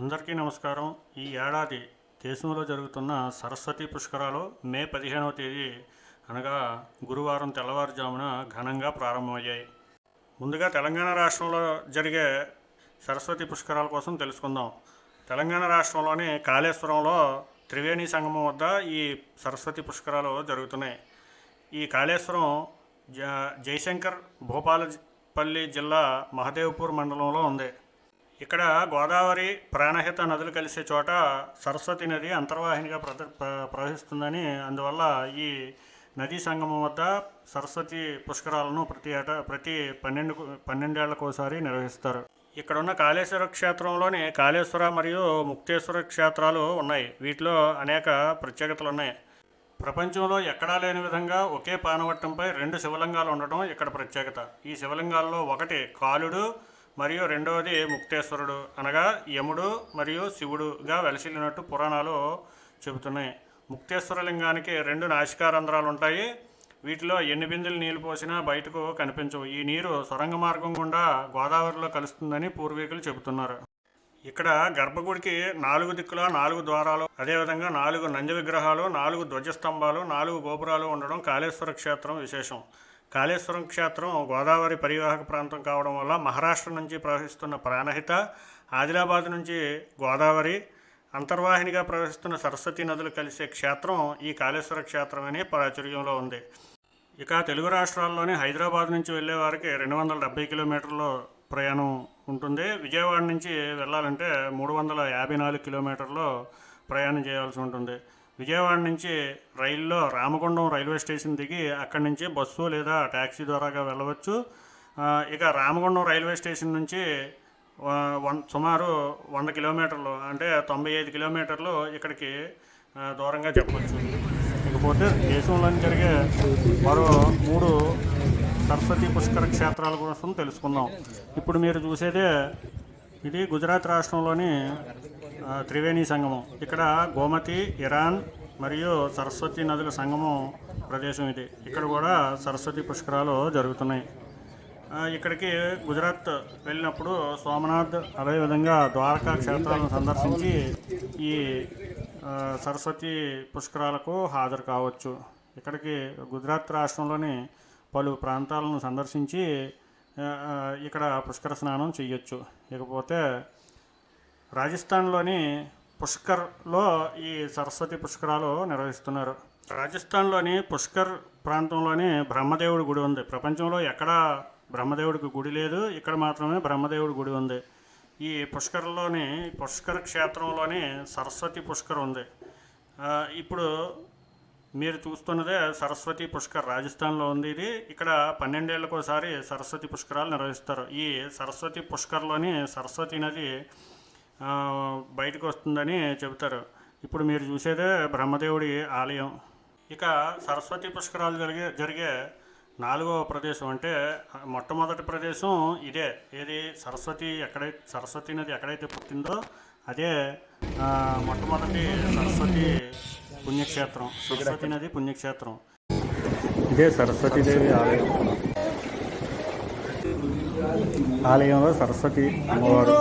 అందరికీ నమస్కారం. ఈ ఏడాది దేశంలో జరుగుతున్న సరస్వతి పుష్కరాలు మే పదిహేనవ తేదీ అనగా గురువారం తెల్లవారుజామున ఘనంగా ప్రారంభమయ్యాయి. ముందుగా తెలంగాణ రాష్ట్రంలో జరిగే సరస్వతి పుష్కరాల కోసం తెలుసుకుందాం. తెలంగాణ రాష్ట్రంలోని కాళేశ్వరంలో త్రివేణి సంగమం వద్ద ఈ సరస్వతి పుష్కరాలు జరుగుతున్నాయి. ఈ కాళేశ్వరం జ జయశంకర్ భూపాలపల్లి జిల్లా మహదేవ్పూర్ మండలంలో ఉంది. ఇక్కడ గోదావరి ప్రాణహిత నదులు కలిసే చోట సరస్వతి నది అంతర్వాహినిగా ప్ర- ప్రవహిస్తుందని అందువల్ల ఈ నదీ సంగమం వద్ద సరస్వతి పుష్కరాలను ప్రతి ఏటా ప్రతి పన్నెండు పన్నెండేళ్ళకోసారి నిర్వహిస్తారు. ఇక్కడ ఉన్న కాళేశ్వర క్షేత్రంలోని కాళేశ్వర మరియు ముక్తేశ్వర క్షేత్రాలు ఉన్నాయి. వీటిలో అనేక ప్రత్యేకతలు ఉన్నాయి. ప్రపంచంలో ఎక్కడా లేని విధంగా ఒకే పానవట్టంపై రెండు శివలింగాలు ఉండటం ఇక్కడ ప్రత్యేకత. ఈ శివలింగాల్లో ఒకటి కాలుడు మరియు రెండవది ముక్తేశ్వరుడు. అనగా యముడు మరియు శివుడుగా వెలసిల్లినట్టు పురాణాలు చెబుతున్నాయి. ముక్తేశ్వర లింగానికి రెండు నాసికారంధ్రాలు ఉంటాయి వీటిలో ఎన్ని బిందులు నీళ్ళు పోసినా బయటకు కనిపించవు. ఈ నీరు సొరంగ మార్గం గుండా గోదావరిలో కలుస్తుందని పూర్వీకులు చెబుతున్నారు. ఇక్కడ గర్భగుడికి నాలుగు దిక్కుల నాలుగు ద్వారాలు అదేవిధంగా నాలుగు నంది విగ్రహాలు నాలుగు ధ్వజస్తంభాలు నాలుగు గోపురాలు ఉండడం కాళేశ్వర క్షేత్రం విశేషం. కాళేశ్వరం క్షేత్రం గోదావరి పరివాహక ప్రాంతం కావడం వల్ల మహారాష్ట్ర నుంచి ప్రవహిస్తున్న ప్రాణహిత ఆదిలాబాద్ నుంచి గోదావరి అంతర్వాహినిగా ప్రవహిస్తున్న సరస్వతి నదులు కలిసే క్షేత్రం ఈ కాళేశ్వర క్షేత్రం అని ప్రాచుర్యంలో ఉంది. ఇక తెలుగు రాష్ట్రాల్లోని హైదరాబాద్ నుంచి వెళ్ళేవారికి రెండు వందల డెబ్బై కిలోమీటర్లు ప్రయాణం ఉంటుంది. విజయవాడ నుంచి వెళ్ళాలంటే మూడు వందల యాభై నాలుగు కిలోమీటర్లు ప్రయాణం చేయాల్సి ఉంటుంది. విజయవాడ నుంచి రైల్లో రామగుండం రైల్వే స్టేషన్ దిగి అక్కడి నుంచి బస్సు లేదా ట్యాక్సీ ద్వారాగా వెళ్ళవచ్చు. ఇక రామగుండం రైల్వే స్టేషన్ నుంచి వన్ సుమారు వంద కిలోమీటర్లు అంటే తొంభై ఐదు కిలోమీటర్లు ఇక్కడికి దూరంగా చెప్పవచ్చు ఇకపోతే దేశంలోని జరిగే మరో మూడు సరస్వతి పుష్కర క్షేత్రాల కోసం తెలుసుకుందాం. ఇప్పుడు మీరు చూసేదే ఇది గుజరాత్ రాష్ట్రంలోని త్రివేణి సంగమం. ఇక్కడ గోమతి ఇరాన్ మరియు సరస్వతి నదుల సంగమం ప్రదేశం ఇది. ఇక్కడ కూడా సరస్వతి పుష్కరాలు జరుగుతున్నాయి. ఇక్కడికి గుజరాత్ వెళ్ళినప్పుడు సోమనాథ్ అదేవిధంగా ద్వారకా క్షేత్రాలను సందర్శించి ఈ సరస్వతి పుష్కరాలకు హాజరు కావచ్చు. ఇక్కడికి గుజరాత్ రాష్ట్రంలోని పలు ప్రాంతాలను సందర్శించి ఇక్కడ పుష్కర స్నానం చేయొచ్చు ఇకపోతే రాజస్థాన్లోని పుష్కర్లో ఈ సరస్వతి పుష్కరాలు నిర్వహిస్తున్నారు. రాజస్థాన్లోని పుష్కర్ ప్రాంతంలోని బ్రహ్మదేవుడి గుడి ఉంది. ప్రపంచంలో ఎక్కడ బ్రహ్మదేవుడికి గుడి లేదు. ఇక్కడ మాత్రమే బ్రహ్మదేవుడి గుడి ఉంది. ఈ పుష్కర్లోని పుష్కర్ క్షేత్రంలోని సరస్వతి పుష్కర్ ఉంది. ఇప్పుడు మీరు చూస్తున్నదే సరస్వతి పుష్కర్ రాజస్థాన్లో ఉంది ఇది. ఇక్కడ పన్నెండేళ్ళకోసారి సరస్వతి పుష్కరాలు నిర్వహిస్తారు. ఈ సరస్వతి పుష్కర్లోని సరస్వతి నది బయటకు వస్తుందని చెబుతారు. ఇప్పుడు మీరు చూసేదే బ్రహ్మదేవుడి ఆలయం. ఇక సరస్వతి పుష్కరాలు జరిగే జరిగే నాలుగవ ప్రదేశం అంటే మొట్టమొదటి ప్రదేశం ఇదే. ఏది? సరస్వతి ఎక్కడైతే సరస్వతి నది ఎక్కడైతే పుట్టిందో అదే మొట్టమొదటి సరస్వతి పుణ్యక్షేత్రం. సరస్వతి నది పుణ్యక్షేత్రం. ఇదే సరస్వతీదేవి ఆలయం. ఆలయంలో సరస్వతి అమ్మవారు.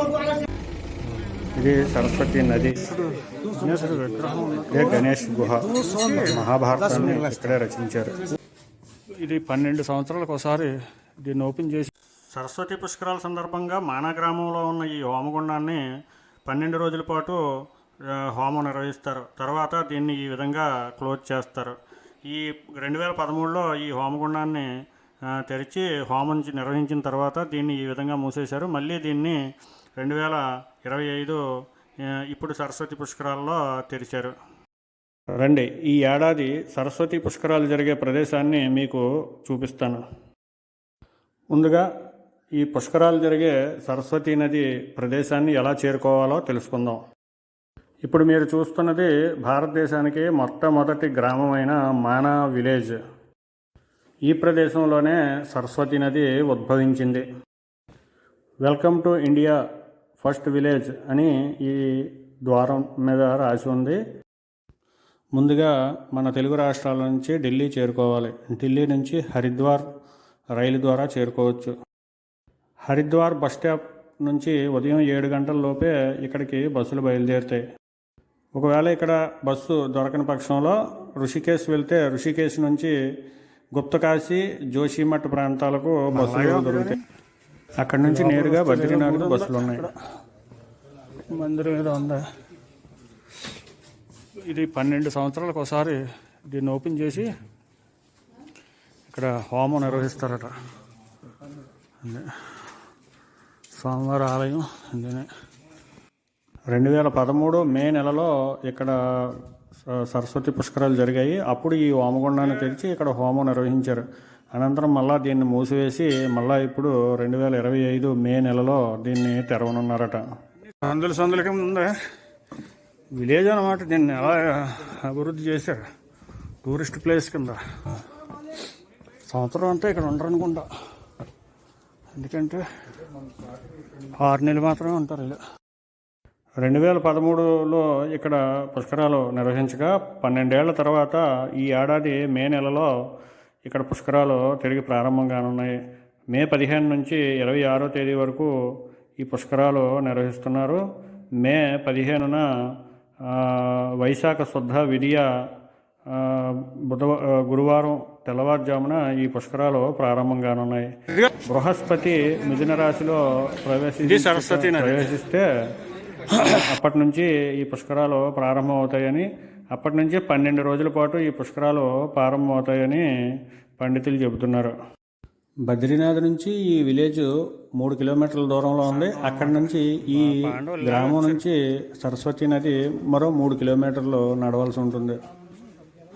ఇది సరస్వతి నది ఇదే గణేష్ గుహ మహాభారతాన్ని ఇక్కడే రచించారు। ఇది పన్నెండు సంవత్సరాలకు ఒకసారి దీన్ని ఓపెన్ చేసి సరస్వతి పుష్కరాల సందర్భంగా మానా గ్రామంలో ఉన్న ఈ హోమగుండాన్ని పన్నెండు రోజుల పాటు హోమం నిర్వహిస్తారు. తర్వాత దీన్ని ఈ విధంగా క్లోజ్ చేస్తారు. ఈ రెండు వేల పదమూడులో ఈ హోమగుండాన్ని తెరిచి హోమం నిర్వహించిన తర్వాత దీన్ని ఈ విధంగా మూసేశారు. మళ్ళీ దీన్ని రెండు వేల ఇరవై ఐదు ఇప్పుడు సరస్వతి పుష్కరాల్లో తెరిచారు. రండి ఈ ఏడాది సరస్వతి పుష్కరాలు జరిగే ప్రదేశాన్ని మీకు చూపిస్తాను. ముందుగా ఈ పుష్కరాలు జరిగే సరస్వతి నది ప్రదేశాన్ని ఎలా చేరుకోవాలో తెలుసుకుందాం. ఇప్పుడు మీరు చూస్తున్నది భారతదేశానికి మొట్టమొదటి గ్రామమైన మానా విలేజ్. ఈ ప్రదేశంలోనే సరస్వతి నది ఉద్భవించింది. Welcome to India first village అని ఈ ద్వారం మీద రాసి ఉంది. ముందుగా మన తెలుగు రాష్ట్రాల నుంచి ఢిల్లీ చేరుకోవాలి. ఢిల్లీ నుంచి హరిద్వార్ రైలు ద్వారా చేరుకోవచ్చు. హరిద్వార్ బస్ స్టాప్ నుంచి ఉదయం ఏడు గంటల లోపే ఇక్కడికి బస్సులు బయలుదేరుతాయి. ఒకవేళ ఇక్కడ బస్సు దొరకని పక్షంలో ఋషికేశ్ వెళ్తే ఋషికేశ్ నుంచి గుప్తకాశి జోషిమఠ్ ప్రాంతాలకు బస్సులు దొరుకుతాయి. అక్కడ నుంచి నేరుగా బద్రీనాథ్ బస్సులు ఉన్నాయి. మందిరం ఏదో ఉందా? ఇది పన్నెండు సంవత్సరాలకు ఒకసారి దీన్ని ఓపెన్ చేసి ఇక్కడ హోమం నిర్వహిస్తారట. అదే స్వామివారి ఆలయం అందుకనే రెండు వేల పదమూడు మే నెలలో ఇక్కడ సరస్వతి పుష్కరాలు జరిగాయి. అప్పుడు ఈ హోమగుండాన్ని తెరిచి ఇక్కడ హోమం నిర్వహించారు. అనంతరం మళ్ళా దీన్ని మూసివేసి మళ్ళా ఇప్పుడు రెండు వేల ఇరవై ఐదు మే నెలలో దీన్ని తెరవనున్నారట. సందులు సందులకి ఉందా విలేజ్ అనమాట దీన్ని ఎలా అభివృద్ధి చేశారు. టూరిస్ట్ ప్లేస్ కింద. సంవత్సరం అంతా ఇక్కడ ఉండరు అనుకుంటా ఎందుకంటే ఆరు నెలలు మాత్రమే ఉంటారు వీళ్ళు. రెండు వేల పదమూడులో ఇక్కడ పుష్కరాలు నిర్వహించగా పన్నెండేళ్ళ తర్వాత ఈ ఏడాది మే నెలలో ఇక్కడ పుష్కరాలు తిరిగి ప్రారంభం కానున్నాయి మే పదిహేను నుంచి ఇరవై ఆరో తేదీ వరకు ఈ పుష్కరాలు నిర్వహిస్తున్నారు. మే పదిహేనున వైశాఖ శుద్ధ విధియ ఆ, బుధవ ఆ, గురువారం తెల్లవారుజామున ఈ పుష్కరాలు ప్రారంభం కానున్నాయి బృహస్పతి మిథున రాశిలో ప్రవేశించి ప్రవేశిస్తే అప్పటి నుంచి ఈ పుష్కరాలు ప్రారంభం అవుతాయని అప్పటి నుంచి పన్నెండు రోజుల పాటు ఈ పుష్కరాలు ప్రారంభం అవుతాయని పండితులు చెబుతున్నారు. బద్రీనాథ్ నుంచి ఈ విలేజ్ మూడు కిలోమీటర్ల దూరంలో ఉంది. అక్కడ నుంచి ఈ గ్రామం నుంచి సరస్వతి నది మరో మూడు కిలోమీటర్లు నడవాల్సి ఉంటుంది.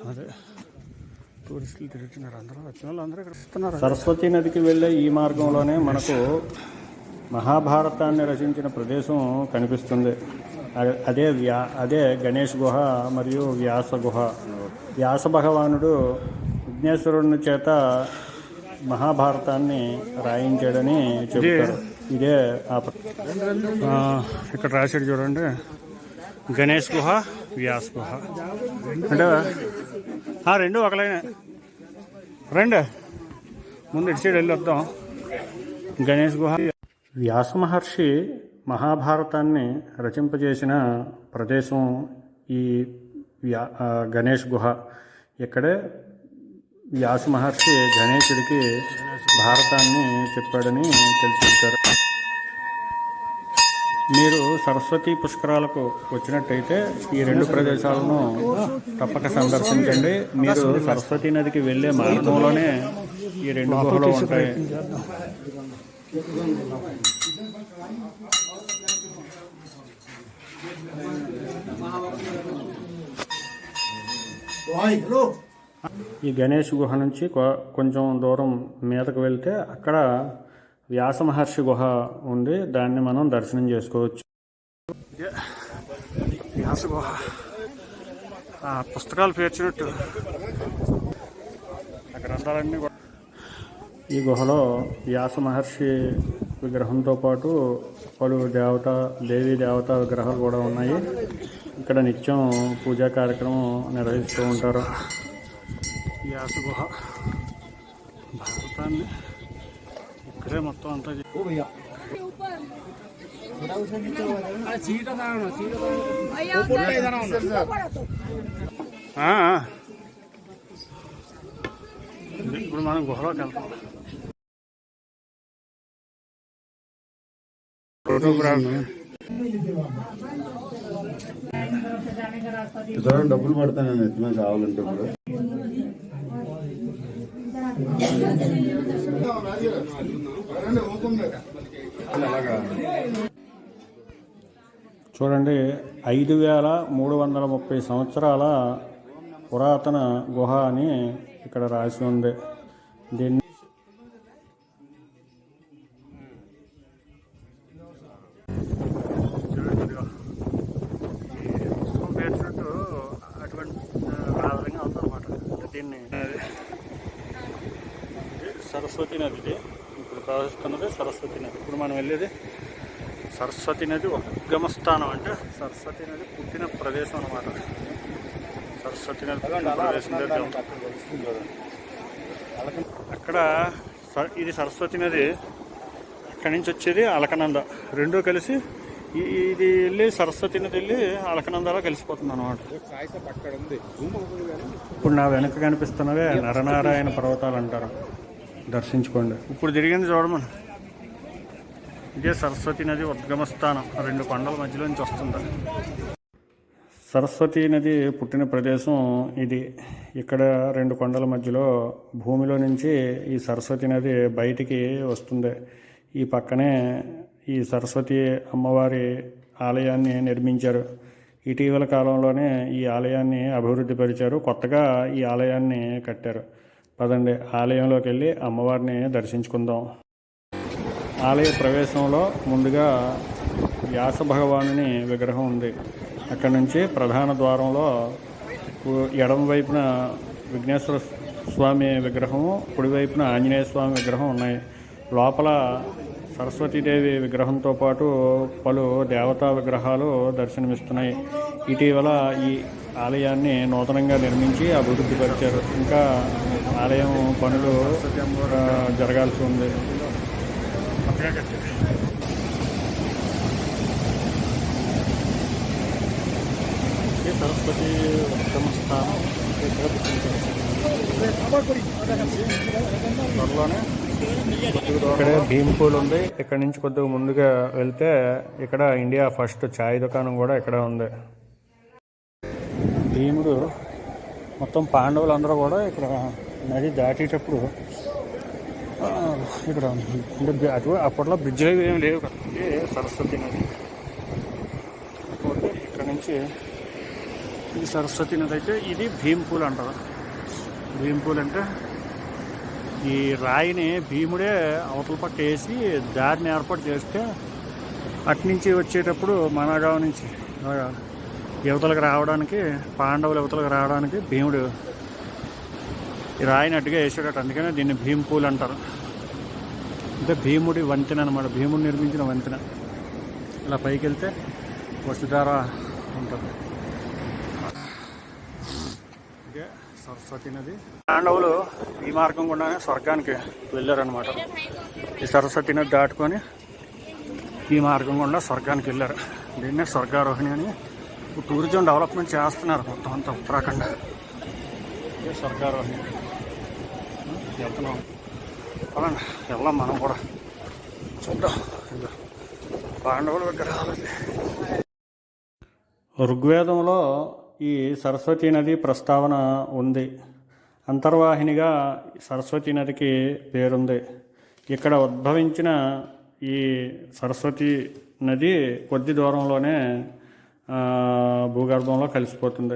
అదే. టూరిస్టులు తిరుగుతున్నారు. అందరూ వచ్చిన వాళ్ళు అందరూ సరస్వతి నదికి వెళ్ళే ఈ మార్గంలోనే మనకు మహాభారతాన్ని రచించిన ప్రదేశం కనిపిస్తుంది. అదే వ్యా అదే గణేష్ గుహ మరియు వ్యాస గుహ. వ్యాస భగవానుడు విఘ్నేశ్వరుని చేత మహాభారతాన్ని రాయించాడని చెప్తారు ఇదే ఆ ప్ర- ఇక్కడ రాశాడు చూడండి. గణేష్ గుహ వ్యాస్ గుహ. అంటే ఆ, రెండు ఒకలైన. రండి. ముందు ఇటు సైడ్ వెళ్ళి వద్దాం గణేష్ గుహ వ్యాసమహర్షి మహాభారతాన్ని రచింపజేసిన ప్రదేశం ఈ వ్యా గణేష్ గుహ. ఇక్కడే వ్యాస మహర్షి గణేశుడికి భారతాన్ని చెప్పాడని తెలుసుకుంటారు మీరు సరస్వతి పుష్కరాలకు వచ్చినట్టయితే ఈ రెండు ప్రదేశాలను తప్పక సందర్శించండి. మీరు సరస్వతి నదికి వెళ్ళే మార్గంలోనే ఈ రెండు గుహలు ఉంటాయి. ఈ గణేష్ గుహ నుంచి కొ- కొంచెం దూరం మీదకు వెళ్తే అక్కడ వ్యాస మహర్షి గుహ ఉంది. దాన్ని మనం దర్శనం చేసుకోవచ్చు. వ్యాస గుహ. ఆ పుస్తకాలు పేర్చినట్టు గ్రంథాలన్నీ కూడా ఈ గుహలో వ్యాస మహర్షి విగ్రహంతో పాటు పలు దేవత దేవీ దేవత విగ్రహాలు కూడా ఉన్నాయి. ఇక్కడ నిత్యం పూజా కార్యక్రమం నిర్వహిస్తూ ఉంటారు. వ్యాస గుహ భారతాన్ని ఇక్కడే మొత్తం అంతా ఇప్పుడు మనం గుహలోకి వెళ్తాం. ఫోటోగ్రాఫ్. ఇతరులు డబ్బులు పడతాను ఎత్తున కావాలంటే ఇప్పుడు చూడండి ఐదు వేల మూడు వందల ముప్పై సంవత్సరాల పురాతన గుహ అని ఇక్కడ రాసి ఉంది. దీన్ని సరస్వతి నది. ఇప్పుడు ప్రవహిస్తున్నది సరస్వతి నది. ఇప్పుడు మనం వెళ్ళేది సరస్వతి నది ఉద్గమ స్థానం అంటే సరస్వతి నది పుట్టిన ప్రదేశం అన్నమాట. సరస్వతి నది పుట్టిన ప్రదేశం దగ్గర. అక్కడ ఇది సరస్వతి నది. ఇక్కడి నుంచి వచ్చేది అలకనంద. రెండూ కలిసి ఇది వెళ్ళి సరస్వతి నది వెళ్ళి అలకనందలో కలిసిపోతుంది అనమాట ఇప్పుడు నా వెనక కనిపిస్తున్నవే నరనారాయణ పర్వతాలు అంటారు. దర్శించుకోండి. ఇప్పుడు తిరిగింది చూడమని. ఇదే సరస్వతి నది ఉద్గమ స్థానం రెండు కొండల మధ్యలో నుంచి వస్తుంది. సరస్వతి నది పుట్టిన ప్రదేశం ఇది. ఇక్కడ రెండు కొండల మధ్యలో భూమిలో నుంచి ఈ సరస్వతి నది బయటికి వస్తుంది. ఈ పక్కనే ఈ సరస్వతి అమ్మవారి ఆలయాన్ని నిర్మించారు. ఇటీవల కాలంలోనే ఈ ఆలయాన్ని అభివృద్ధి పరిచారు. కొత్తగా ఈ ఆలయాన్ని కట్టారు. పదండి. ఆలయంలోకి వెళ్ళి అమ్మవారిని దర్శించుకుందాం. ఆలయ ప్రవేశంలో ముందుగా వ్యాస భగవానుని విగ్రహం ఉంది. అక్కడి నుంచి ప్రధాన ద్వారంలో ఎడమ వైపున విఘ్నేశ్వర స్వామి విగ్రహము కుడివైపున ఆంజనేయ స్వామి విగ్రహం ఉన్నాయి. లోపల సరస్వతీదేవి విగ్రహంతో పాటు పలు దేవతా విగ్రహాలు దర్శనమిస్తున్నాయి. ఇటీవల ఈ ఆలయాన్ని నూతనంగా నిర్మించి అభివృద్ధి పరిచారు. ఇంకా ఆలయం పనులు జరగాల్సి ఉంది. సరస్వతి ఉత్తమ స్థానం ఇక్కడ త్వరలోనే ఇక్కడే భీంపూల్ ఉంది. ఇక్కడ నుంచి కొద్దిగా ముందుగా వెళ్తే ఇక్కడ ఇండియా ఫస్ట్ ఛాయ్ దుకాణం కూడా ఇక్కడ ఉంది. భీముడు మొత్తం పాండవులు అందరూ కూడా ఇక్కడ నది దాటేటప్పుడు ఇక్కడ అంటే అటు అప్పట్లో బ్రిడ్జ్లు ఏం లేవు కదా. ఇది సరస్వతి నది. ఓకే ఇక్కడ నుంచి ఈ సరస్వతి నది అయితే ఇది భీంపూల్ అంటారు. భీంపూల్ అంటే ఈ రాయిని భీముడే అవతల పక్క వేసి దారిని ఏర్పాటు చేస్తే అటు నుంచి వచ్చేటప్పుడు మనాగావ్ నుంచి యువతలకు రావడానికి పాండవులు యువతలకు రావడానికి భీముడు రాయినట్టుగా వేసేటట్టు వేసాడట. అందుకనే దీన్ని భీంపూల్ అంటారు. అంటే భీముడి వంతెన అనమాట భీముడు నిర్మించిన వంతెన. ఇలా పైకి వెళ్తే వసుధార ఉంటుంది. ఇదే సరస్వతి నది. పాండవులు ఈ మార్గం గుండానే స్వర్గానికి వెళ్ళారనమాట ఈ సరస్వతి నది దాటుకొని ఈ మార్గం గుండా స్వర్గానికి వెళ్ళారు. దీన్నే స్వర్గారోహిణి అని టూరిజం డెవలప్మెంట్ చేస్తున్నారు మొత్తం అంతా ఉత్తరాఖండ్. ఇదే స్వర్గారోహిణి. వెళ్తున్నాం. పదండి వెళ్దాం మనం కూడా. చూద్దాం. పాండవుల విగ్రహాలు. ఋగ్వేదంలో ఈ సరస్వతి నది ప్రస్తావన ఉంది. అంతర్వాహినిగా సరస్వతి నదికి పేరుంది. ఇక్కడ ఉద్భవించిన ఈ సరస్వతి నది కొద్ది దూరంలోనే భూగర్భంలో కలిసిపోతుంది.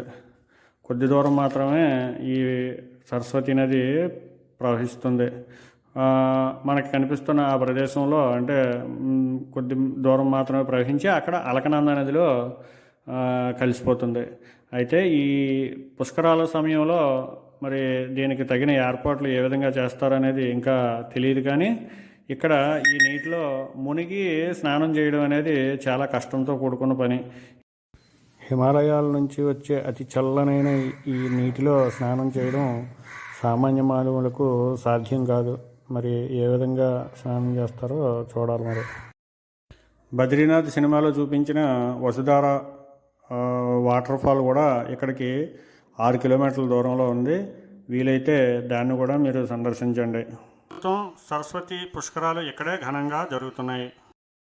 కొద్ది దూరం మాత్రమే ఈ సరస్వతి నది ప్రవహిస్తుంది. మనకు మనకి కనిపిస్తున్న ఆ ప్రదేశంలో అంటే కొద్ది దూరం మాత్రమే ప్రవహించి అక్కడ అలకనంద నదిలో కలిసిపోతుంది. అయితే ఈ పుష్కరాల సమయంలో మరి దీనికి తగిన ఏర్పాట్లు ఏ విధంగా చేస్తారనేది ఇంకా తెలియదు కానీ ఇక్కడ ఈ నీటిలో మునిగి స్నానం చేయడం అనేది చాలా కష్టంతో కూడుకున్న పని. హిమాలయాల నుంచి వచ్చే అతి చల్లనైన ఈ నీటిలో స్నానం చేయడం సామాన్య మానవులకు సాధ్యం కాదు. మరి ఏ విధంగా స్నానం చేస్తారో చూడాలి మరి. బద్రీనాథ్ సినిమాలో చూపించిన వసుధార వాటర్ ఫాల్ కూడా ఇక్కడికి ఆరు కిలోమీటర్ల దూరంలో ఉంది. వీలైతే దాన్ని కూడా మీరు సందర్శించండి. మొత్తం సరస్వతి పుష్కరాలు ఇక్కడే ఘనంగా జరుగుతున్నాయి.